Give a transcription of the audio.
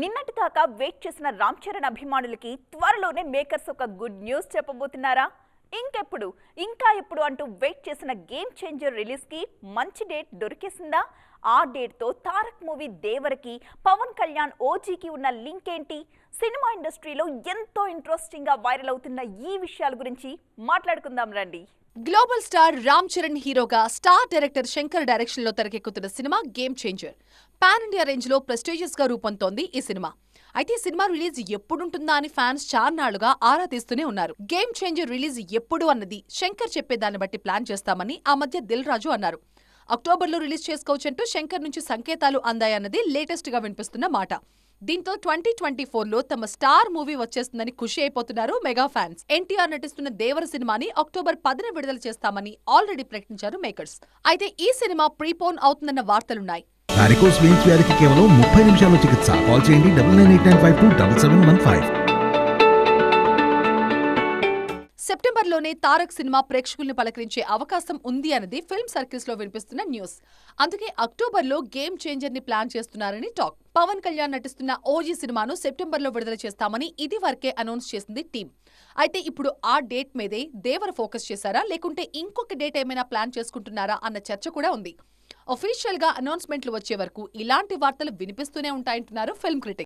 నిన్నటి దాకా వెయిట్ చేసిన రామ్ చరణ్ అభిమానులకి త్వరలోనే మేకర్స్ ఒక గుడ్ న్యూస్ చెప్పబోతున్నారా? ఇంకెప్పుడు? ఇంకా ఎప్పుడు అంటూ వెయిట్ చేసిన గేమ్ చేంజర్ రిలీజ్కి మంచి డేట్ దొరికేసిందా? ఆ డేట్తో తారక్ మూవీ దేవరకి పవన్ కళ్యాణ్ ఓజీకి ఉన్న లింక్ ఏంటి? సినిమా ఇండస్ట్రీలో ఎంతో ఇంట్రెస్టింగ్గా వైరల్ అవుతున్న ఈ విషయాల గురించి మాట్లాడుకుందాం రండి. గ్లోబల్ స్టార్ రామ్ చరణ్ హీరోగా స్టార్ డైరెక్టర్ శంకర్ డైరెక్షన్లో తెరకెక్కుతున్న cinema game changer. Pan India రేంజ్లో ప్రెస్టీజియస్గా రూపొందుతోంది ఈ సినిమా. అయితే సినిమా రిలీజ్ ఎప్పుడుంటుందా అని ఫ్యాన్స్ చార్నాళ్ళుగా ఆరా తీస్తూనే ఉన్నారు. గేమ్ చేంజర్ రిలీజ్ ఎప్పుడు అన్నది శంకర్ చెప్పేదాన్ని బట్టి ప్లాన్ చేస్తామని ఆ మధ్య దిల్ రాజు అన్నారు. అక్టోబర్లో రిలీజ్ చేసుకోవచ్చంటూ శంకర్ నుంచి సంకేతాలు అందాయన్నది లేటెస్ట్గా వినిపిస్తున్న మాట. దీంతో ట్వంటీ ట్వంటీ ఫోర్లో తమ స్టార్ మూవీ వచ్చేస్తుందని ఖుషి అయిపోతున్నారు మెగా ఫ్యాన్స్. ఎన్టీఆర్ నటిస్తున్న దేవర సినిమాని అక్టోబర్ పదిన విడుదల చేస్తామని ఆల్రెడీ ప్రకటించారు మేకర్స్. అయితే ఈ సినిమా ప్రీపోన్ అవుతుందన్న వార్తలున్నాయి. వారికోస్ వెయిన్స్ వ్యాధికి కేవలం ముప్పై నిమిషాల్లో చికిత్స. కాల్ చేయండి double nine eight nine five two double seven one five. సెప్టెంబర్లోనే Tarak cinema ప్రేక్షకుల్ని పలకరించే అవకాశం ఉంది అన్నది ఫిల్మ్ సర్కిల్స్లో వినిపిస్తున్న న్యూస్. అందుకే అక్టోబర్లో గేమ్ చేంజర్ని ప్లాన్ చేస్తున్నారని టాక్. పవన్ కళ్యాణ్ నటిస్తున్న ఓజీ సినిమాను సెప్టెంబర్లో విడుదల చేస్తామని ఇది వరకే అనౌన్స్ చేసింది టీం అయితే ఇప్పుడు ఆ డేట్ మీదే దేవర ఫోకస్ చేశారా? లేకుంటే ఇంకొక డేట్ ఏమైనా ప్లాన్ చేసుకుంటున్నారా? అన్న చర్చ కూడా ఉంది. అఫీషియల్గా అనౌన్స్మెంట్లు వచ్చే వరకు ఇలాంటి వార్తలు వినిపిస్తూనే ఉంటాయంటున్నారు ఫిల్మ్ క్రిటిక్